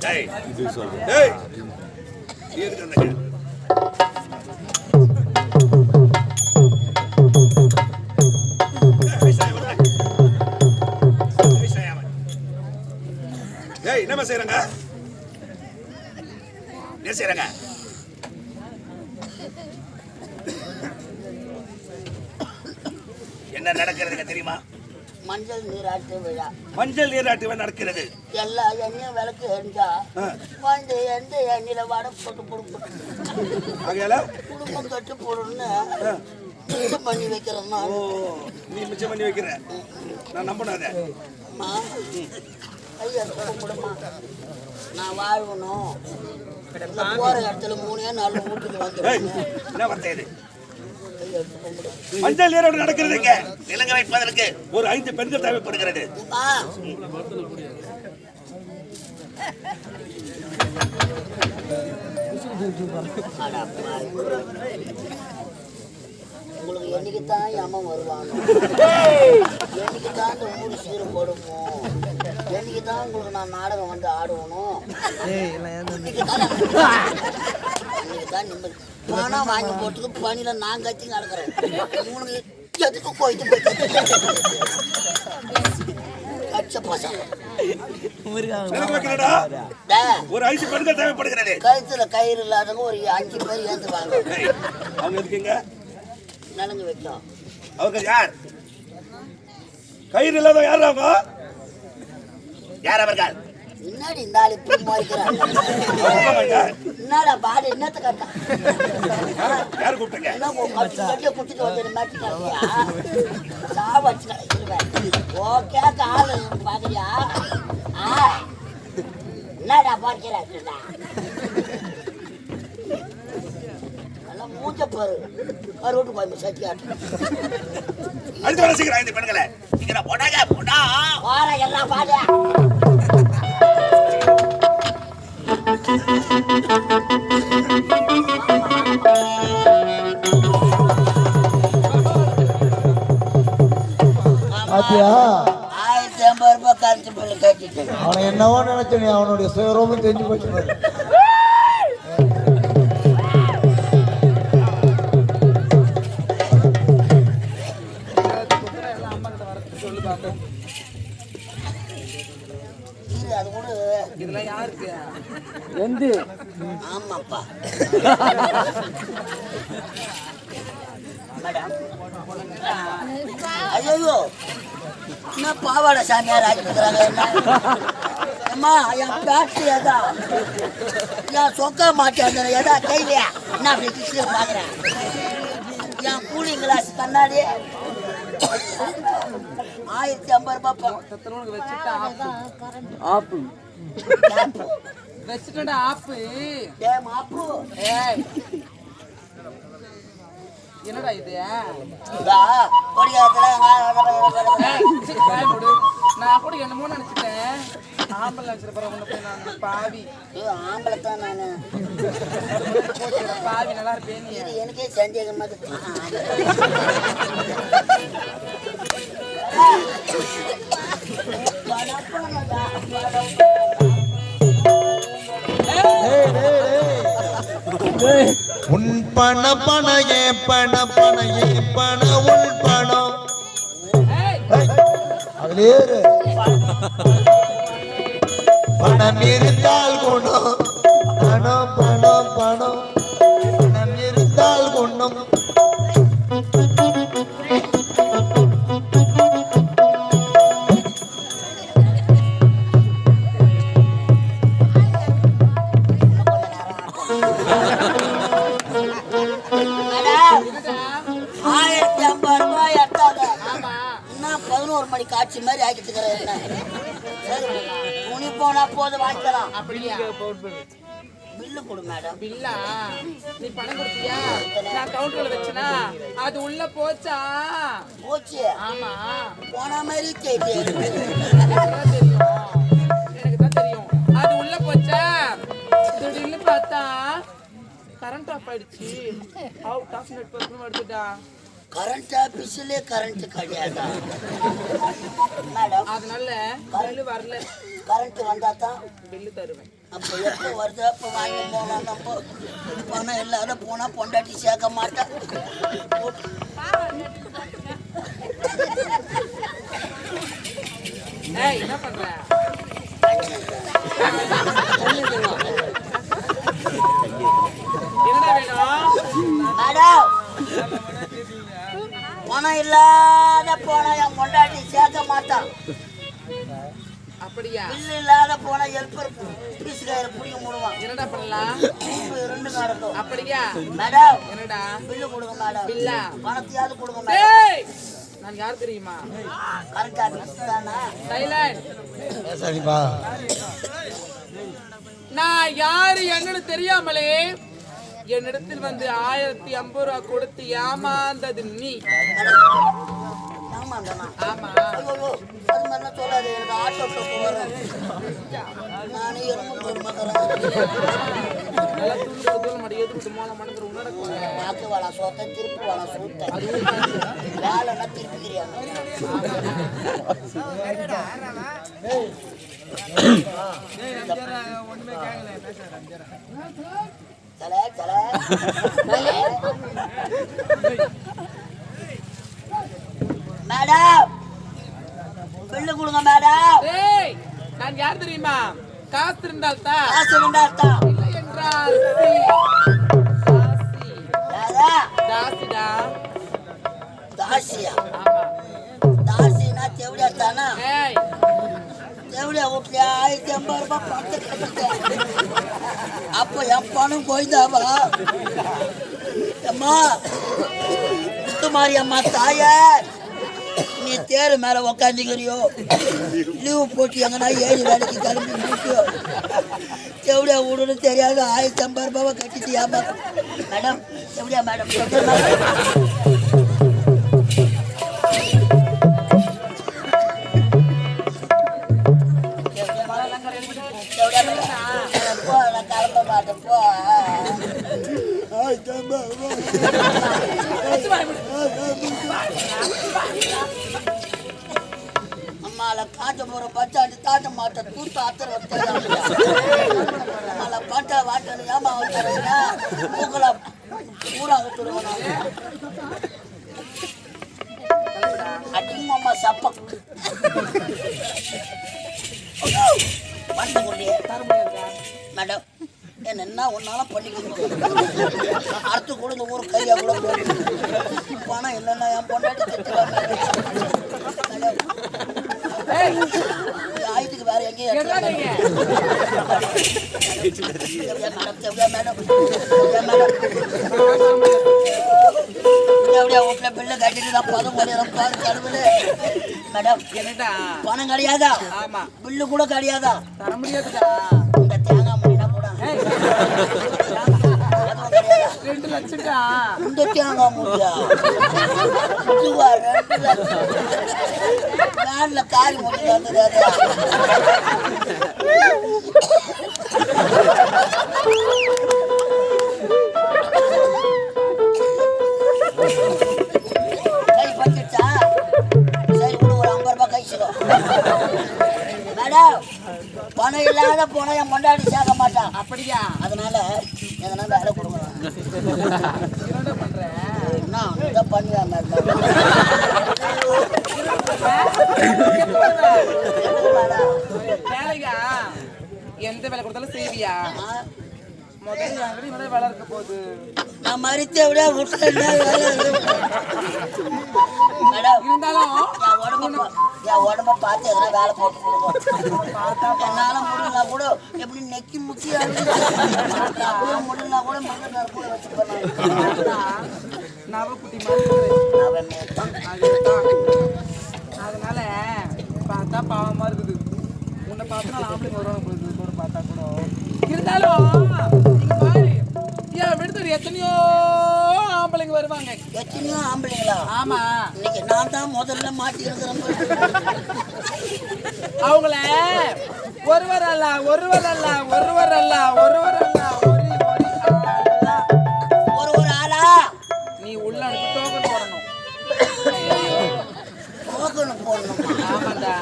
டேய் டேய் இருக்கு அந்த கே- டேய் என்னம்மா செய்றாங்க என்ன செய்றாங்க என்ன நடக்கிறதுங்க தெரியுமா? மஞ்சள் நீராட்டு விழா. மஞ்சள் நீராட்டு விழா நடக்கிறது. எல்லா எண்ணெயும் விளக்கு எரிஞ்சா ஆ. இந்த எந்த எண்ணெயில வடை போட்டு ஆகையால? குடும்பம் கட்டு போடணும்னு மிச்சம் பண்ணி வைக்கிறேன் நீ மிச்சம் பண்ணி வைக்கிற? நான் நம்பணும் அதை. அம்மா ஐயா கும்பிடுமா நான் வாழ்வணும் இந்த போற இடத்துல மூணே நாலு வீட்டுக்கு வந்துடுவேன் என்ன வார்த்தை மஞ்சள் நீரோடு நடக்கிறதுங்க விலங்கு வைப்பதற்கு ஒரு ஐந்து பெண்கள் தேவைப்படுகிறது. உங்களுக்கு என்னைக்கு தான் யமன் வருவானோ என்னைக்கு தான் இந்த ஊர் சீரு போடுமோ? என்னைக்கு தான் உங்களுக்கு நான் நாடகம் வந்து ஆடுவனும் தான் நிம்மதி. பணம் வாங்கி போட்டுக்கு பணியில நான் கத்தி நடக்கிறேன். இவனுக்கு எதுக்கு போயிட்டு போயிட்டு? பசங்க டேய், ஒரு ஐந்து பெண்கள் தேவைப்படுகிறது. கழுத்துல கயிறு இல்லாதவங்க ஒரு அஞ்சு பேர் ஏந்துவாங்க. அவங்க எதுக்குங்க நலங்கு அவங்க யார்? கயிறு இல்லாத யார் அவங்க? யார் அவர்கள்? முன்னாடி இந்த ஆள் இப்படி மாறிக்கிறான் என்னடா பாடு என்னத்த கட்டா? யார் கூப்பிட்டங்க? என்ன உன் கட்டி கட்டிய குத்திட்டு வந்து மாட்டி சாவச்சு இருவேன் ஓகே ஆள் பாக்குறியா? என்னடா நல்லா மூஞ்ச பாரு. கருவட்டு கோயம்பு சட்டி ஆட்டு. அடுத்து வேலை செய்கிற ஐந்து பெண்களை. இங்க போட்டாங்க போட்டா வார எல்லாம் பாடு. அவனை என்னவோ நினைச்ச நீ அவனுடைய சுயரூபம் தெரிஞ்சு போச்சு பாரு. இது அது கூட இதெல்லாம் யாருக்கு ஆமாப்பா. மேடம் ஐயோ என்ன பாவாடை சாமியார் ஆக்கிக்கிறாங்க அம்மா என் பேட்டு எதா? என் சொக்க மாட்டேன் எதா? கையிலையா? என்ன அப்படி கிச்சில் பார்க்குறேன் என் கூலிங் கிளாஸ் கண்ணாடி. ஆயிரத்தி ஐம்பது ரூபாய் ஆப்பு. வச்சுட்டா ஆப்பு. ஏ மாப்பு. ஏய். என்னடா இது. நான் கூட என்னமோ நினைச்சிட்டேன். ஆம்பளை நினைச்சிருப்பேன் உன்னை போய் நான் பாவி. ஆம்பளை தான் நானு. பாவி நல்லா இருப்பேன் எனக்கே சந்தேகமா டேய், டேய், டேய். உன் பண பணையே பண பணையே பண உள் பணம். அதுலயே பணம் இருந்தால் குணம். பணம் பணம் பணம். பணம் இருந்தால் குணம். என்ன பதினோரு மணி காட்சி மாதிரி சரி, துணி போனா போது வாங்கிக்கலாம். பில்லு கொடு மேடம். பில்லா? நீ பணம் கொடுத்தியா? நான் கவுண்டர்ல வச்சனா? அது உள்ள போச்சா? போச்சு. ஆமா. போன மாதிரி கேட்டு. எனக்கு தான் தெரியும். எனக்கு தான் தெரியும். அது உள்ள போச்சா? திடீர்னு பார்த்தா கரண்ட் ஆஃப் ஆயிடுச்சு. அவுட் ஆஃப் நெட்வொர்க் வருதுடா. கரண்ட் ஆபீஸ்லயே கரண்ட் கிடையாதா? மேடம் அதனால பில்லு வரல. கரண்ட் வந்தா தான் பில்லு தருவேன். அப்போ எப்போ வருது? அப்போ வாங்கி போகலாம் நம்ம பணம் இல்லாத போனால் பொண்டாட்டி சேர்க்க மாட்டேன் என்ன பண்ற? என்னடா வேணும்? மேடம் பணம் இல்லாத போனா என் பொண்டாட்டி சேர்க்க மாட்டான் அப்படியா? பில்லு இல்லாத போனா ஹெல்ப்பர் பீஸ் கயிறு பிடிக்க முடிவான் என்னடா பண்ணலாம் ரெண்டு நடக்கும் அப்படியா? மேடம் என்னடா? பில்லு கொடுங்க மேடம் பில்லா? பணத்தையாவது கொடுங்க மேடம் டேய் நான் யார் தெரியுமா? ஆஃபீஸ் தானே? சைலண்ட் சரிப்பா. நான் யாரு என்னன்னு தெரியாமலே என்னிடத்தில் வந்து ஆயிரத்தி ஐம்பது ரூபா கொடுத்து ஏமாந்தது நீ. ஆமா. தானா ஆமா ஐயோ தல தல மேடம் பில்லு கொடுங்க மேடம் டேய் நான் யார் தெரியுமா? காசு இருந்தால் தான் காசு வேண்டாத்தா இல்லை என்றால் சி. தாசி யாரா? தாசிடா தாசியா. ஆயிரத்தி ஐம்பது ரூபாய் பணத்தை கட்டிட்டேன் அப்போ என் பணம் போய்தாவா? அம்மா முத்துமாரி அம்மா தாய நீ தேர் மேல உக்காந்துக்கிறியோ? லீவு போட்டு எங்கன்னா ஏழு வேலைக்கு கிளம்பி முடிக்கியோ எவ்வளோ விடுன்னு தெரியாது ஆயிரத்தி ஐம்பது ரூபாவை கட்டிட்டு ஏமா மேடம் எவ்வளோ மேடம். அம்மால காட்ட போற பச்சாட்டி தாட்ட மாட்ட தூத்த ஆத்திர அம்மால பாட்டா வாட்டணும் ஏமா வந்துடுறீங்க மூக்கல பூரா விட்டுருவோம் அடிங்கம்மா சப்பம் என்ன ஒன்னாலும் பண்ணிக்கணும் அறுத்து கூட இந்த ஊர் கூட போடும் பணம் இல்லைன்னா என் பொண்டாட்டி ஆயிரத்துக்கு வேற எங்கேயும் வீட்டுல பில்லு கட்டிட்டு நான் பதம் பாரு கடவுளே மேடம் என்னடா? பணம் கிடையாதா? ஆமா. பில்லு கூட கிடையாதா? தர முடியாதுடா. ரெண்டு லட்சம்டா இந்த தேங்காய் முடியா இதுவா ரெண்டு லட்சம் வேன்ல காரி முடிச்சு வந்துடாது கை இல்லாத போனா என் பொண்டாட்டி சேர்க்க மாட்டான் அப்படியா? அதனால எதனா வேலை கொடுங்க. என்ன இதை பண்ணுவேன் வேலையா? எந்த வேலை கொடுத்தாலும் செய்வியா? முதல்ல இவனே வேலை இருக்க போகுது. நான் மறித்து இருக்கு. மேடம் இருந்தாலும் என் உடம்ப என் உடம்ப பார்த்து எதனா வேலை போட்டு கொடுங்க என்னால முடியல கூட எப்படி நெக்கி முக்கி அவ்வளோ முடியல கூட மேய்ப்பான். அதுதான். அதனால பார்த்தா பாவமா இருக்குது உன்னை பார்த்தா ஆம்பளைங்க வருவாங்க பார்த்தா கூட இருந்தாலும் விடுதல் எத்தனையோ ஆம்பளைங்க வருவாங்க. எத்தனையோ ஆம்பளைங்களா? ஆமா. இன்னைக்கு நான் தான் முதல்ல மாட்டி இருக்கிறேன். அவங்கள ஒருவர் அல்ல ஒருவர் அல்ல ஒருவர் அல்ல ஒருவர் அல்ல ஒரு ஒரு அல்ல. ஒரு ஒரு ஆளா? நீ உள்ள அனுப்பி டோக்கன் போடணும். டோக்கன் போடணுமா? ஆமாண்டா.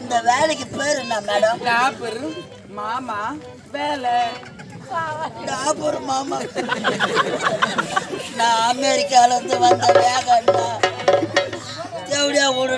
இந்த வேலைக்கு பேர் என்ன மேடம்? டாப்பர் மாமா வேலை. டாபூர் மாமா. நான் அமெரிக்காவிலேருந்து வந்த வேகண்டா எப்படியா ஓடு